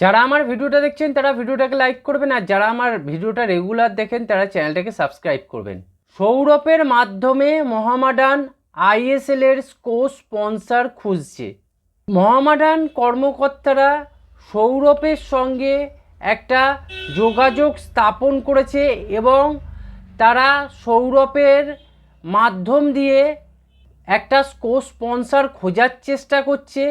যারা আমার ভিডিওটা দেখছেন, তারা ভিডিওটাকে লাইক করবেন, আর যারা আমার ভিডিওটা রেগুলার দেখেন, তারা চ্যানেলটাকে সাবস্ক্রাইব করবেন। সৌরভের মাধ্যমে মহামাডান আইএসএল এর কো স্পন্সর খুঁজছে। মহামাডান কর্মকর্তারা সৌরভের সঙ্গে একটা যোগাযোগ স্থাপন করেছে এবং তারা সৌরভের মাধ্যম দিয়ে একটা কো স্পন্সর খোঁজার চেষ্টা করছে।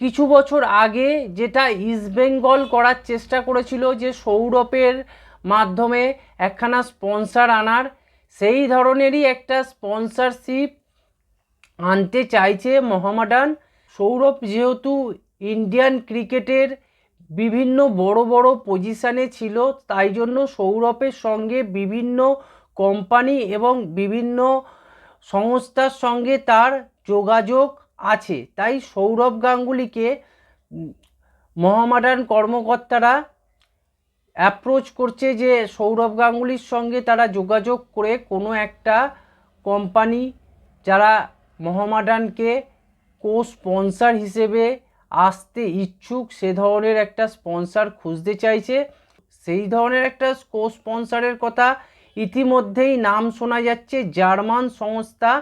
কিছু বছর আগে যেটা ইস্টবেঙ্গল করার চেষ্টা করেছিল যে সৌরভের মাধ্যমে একখানা স্পন্সর আনার, সেই ধরনেরই একটা স্পন্সরশিপ আনতে চাইছে মোহামেডান। সৌরভ যেহেতু ইন্ডিয়ান ক্রিকেটের বিভিন্ন বড় বড় পজিশানে ছিল, তাই জন্য সৌরভের সঙ্গে বিভিন্ন কোম্পানি এবং বিভিন্ন সংস্থার সঙ্গে তার যোগাযোগ আছে। তাই সৌরভ গাঙ্গুলিকে মোহামেডান কর্মকর্তারা অ্যাপ্রোচ করছে যে সৌরভ গাঙ্গুলির সঙ্গে তারা যোগাযোগ করে কোনো একটা কোম্পানি যারা মোহামেডানকে কো স্পন্সর হিসেবে আসতে ইচ্ছুক, সে ধরনের একটা স্পন্সর খুঁজতে চাইছে। সেই ধরনের একটা কো স্পন্সরের কথা ইতিমধ্যেই নাম শোনা যাচ্ছে। জার্মান সংস্থা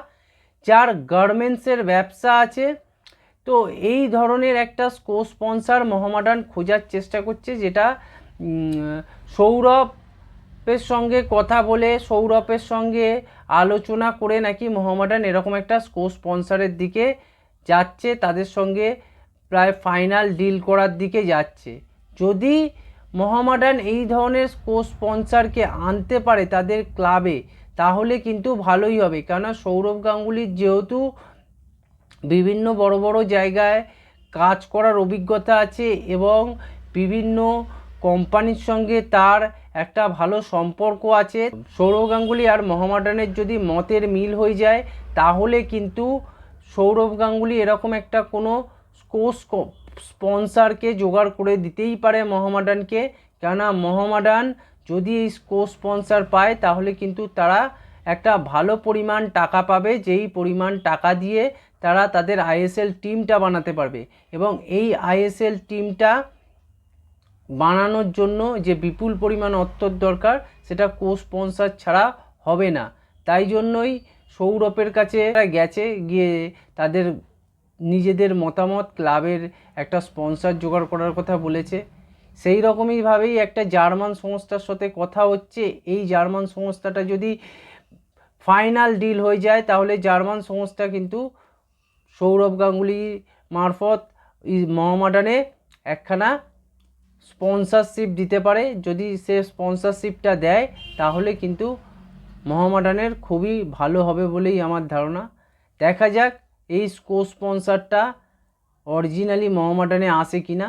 যার গার্মেন্টসের ব্যবসা আছে, তো এই ধরনের একটা কো স্পন্সর মোহামেডান খোঁজার চেষ্টা করছে যেটা সৌরভের সঙ্গে কথা বলে, সৌরভের সঙ্গে আলোচনা করে নাকি মোহামেডান এরকম একটা কো স্পন্সরের দিকে যাচ্ছে, তাদের সঙ্গে প্রায় ফাইনাল ডিল করার দিকে যাচ্ছে। যদি মোহামেডান এই ধরনের কো স্পন্সরকে আনতে পারে তাদের ক্লাবে তাহলে কিন্তু ভালোই হবে। কেননা সৌরভ গাঙ্গুলির যেহেতু বিভিন্ন বড় বড় জায়গায় কাজ করার অভিজ্ঞতা আছে এবং বিভিন্ন কোম্পানির সঙ্গে তার একটা ভালো সম্পর্ক আছে, সৌরভ গাঙ্গুলি আর মোহামেডানের যদি মতের মিল হয়ে যায়, তাহলে কিন্তু সৌরভ গাঙ্গুলি এরকম একটা কোনো কোর্স স্পন্সারকে জোগাড় করে দিতেই পারে মোহামেডানকে। কেননা মোহামেডান যদি এই কো স্পন্সর পায়, তাহলে কিন্তু তারা একটা ভালো পরিমাণ টাকা পাবে, যেই পরিমাণ টাকা দিয়ে তারা তাদের আইএসএল টিমটা বানাতে পারবে। এবং এই আইএসএল টিমটা বানানোর জন্য যে বিপুল পরিমাণ অর্থর দরকার, সেটা কো স্পন্সর ছাড়া হবে না। তাই জন্যই সৌরভের কাছে গেছে, গিয়ে তাদের নিজেদের মতামত, ক্লাবের একটা স্পন্সর জোগাড় করার কথা বলেছে। সেই রকমইভাবেই একটা জার্মান সংস্থার সাথে কথা হচ্ছে। এই জার্মান সংস্থাটা যদি ফাইনাল ডিল হয়ে যায়, তাহলে জার্মান সংস্থা কিন্তু সৌরভ গাঙ্গুলি মারফত মহামাডানে একখানা স্পন্সারশিপ দিতে পারে। যদি সে স্পন্সারশিপটা দেয়, তাহলে কিন্তু মহামাডানের খুবই ভালো হবে বলেই আমার ধারণা। দেখা যাক এই কো স্পন্সরটা অরিজিনালি মহামাডানে আসে কি না